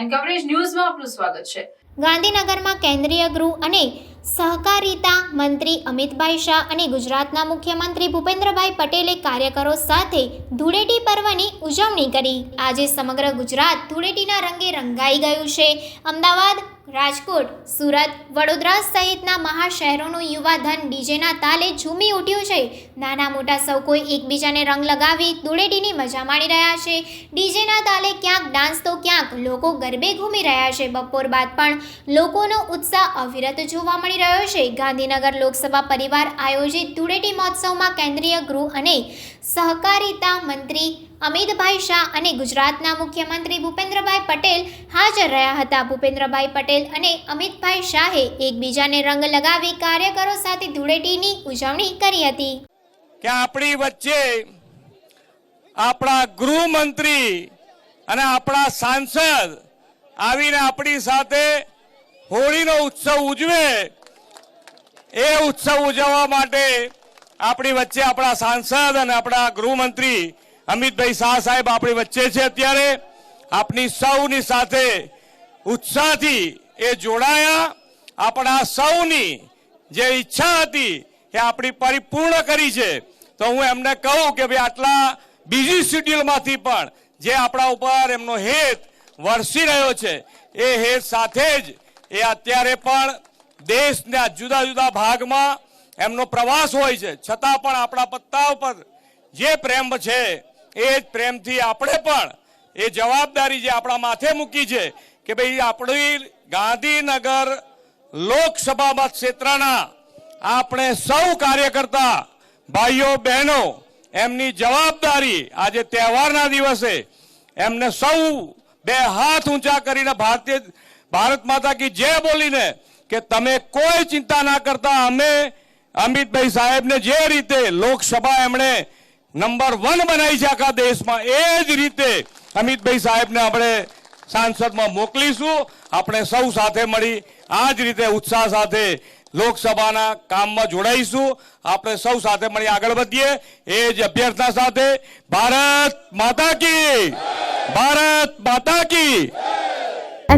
And coverage ન્યૂઝમાં આપનું સ્વાગત છે. ગાંધીનગરમાં કેન્દ્રીય ગૃહ અને સહકારિતા મંત્રી અમિતભાઈ શાહ અને ગુજરાતના મુખ્યમંત્રી ભૂપેન્દ્રભાઈ પટેલે કાર્યકરો સાથે ધૂળેટી પર્વની ઉજવણી કરી. આજે સમગ્ર ગુજરાત ધૂળેટીના રંગે રંગાઈ ગયું છે. અમદાવાદ, રાજકોટ, સુરત, વડોદરા સહિતના મહાશહેરોનું યુવાધન ડીજેના તાલે ઝૂમી ઉઠ્યું છે. નાના મોટા સૌ કોઈ એકબીજાને રંગ લગાવી ધૂળેટીની મજા માણી રહ્યા છે. ડીજેના તાલે ક્યાંક ડાન્સ તો ક્યાંક લોકો ગરબે ઘૂમી રહ્યા છે. બપોર બાદ પણ લોકોનો ઉત્સાહ અવિરત જોવા મળી રહ્યો છે. ગાંધીનગર લોકસભા પરિવાર આયોજિત ધૂળેટી મહોત્સવમાં કેન્દ્રીય ગૃહ અને સહકારિતા મંત્રી અમિતભાઈ શાહ અને ગુજરાતના મુખ્યમંત્રી ભૂપેન્દ્રભાઈ પટેલ હાજર રહ્યા હતા. ભૂપેન્દ્રભાઈ પટેલ અને અમિતભાઈ શાહે એકબીજાને રંગ લગાવી કાર્યકરો સાથે ધૂળેટીની ઉજવણી કરી હતી. કે આપણી વચ્ચે આપણા ગૃહમંત્રી અને આપણા સાંસદ આવીને આપણી સાથે હોળીનો ઉત્સવ ઉજવે એ ઉત્સવ ઉજવવા માટે આપણી વચ્ચે આપણા સાંસદ અને આપણા ગૃહમંત્રી અમિતભાઈ શાહ સાહેબ આપણી વચ્ચે છે અત્યારે. આપની સૌની સાથે ઉત્સાહથી એ જોડાયા. આપણા સૌની જે ઈચ્છા હતી એ આપણી પરિપૂર્ણ કરી છે. તો હું એમને કહું કે ભાઈ આટલા બીજી શિડ્યુલમાંથી પણ જે આપણા ઉપર એમનો હેત વરસી રહ્યો છે, એ હેત સાથે જ એ અત્યારે પણ દેશના જુદા જુદા ભાગમાં એમનો પ્રવાસ હોય છે. છતાં પણ આપણા પત્તા ઉપર જે પ્રેમ છે, એ જ પ્રેમથી આપણે પણ એ જવાબદારી જે આપણા માથે મૂકી છે કે ભાઈ આપણી ગાંધીનગર લોકસભા ક્ષેત્રના આપણે સૌ કાર્યકર્તા ભાઈઓ, બહેનો, એમની જવાબદારી આજે તહેવારના દિવસે એમને સૌ બે હાથ ઊંચા કરીને ભારતીય ભારત માતા કી જય બોલીને કે તમે કોઈ ચિંતા ના કરતા અમે અમિતભાઈ સાહેબને જે રીતે લોકસભા એમણે નંબર વન બનાવી છે આખા દેશમાં, એ જ રીતે અમિતભાઈ સાહેબને આપણે સાંસદમાં મોકલીશું. આપણે સૌ સાથે મળી આ જ રીતે ઉત્સાહ સાથે લોકસભાના કામમાં જોડાઈશું. આપણે સૌ સાથે મળી આગળ વધીએ. એ જ અભ્યર્થના સાથે ભારત માતા કી, ભારત માતા કી.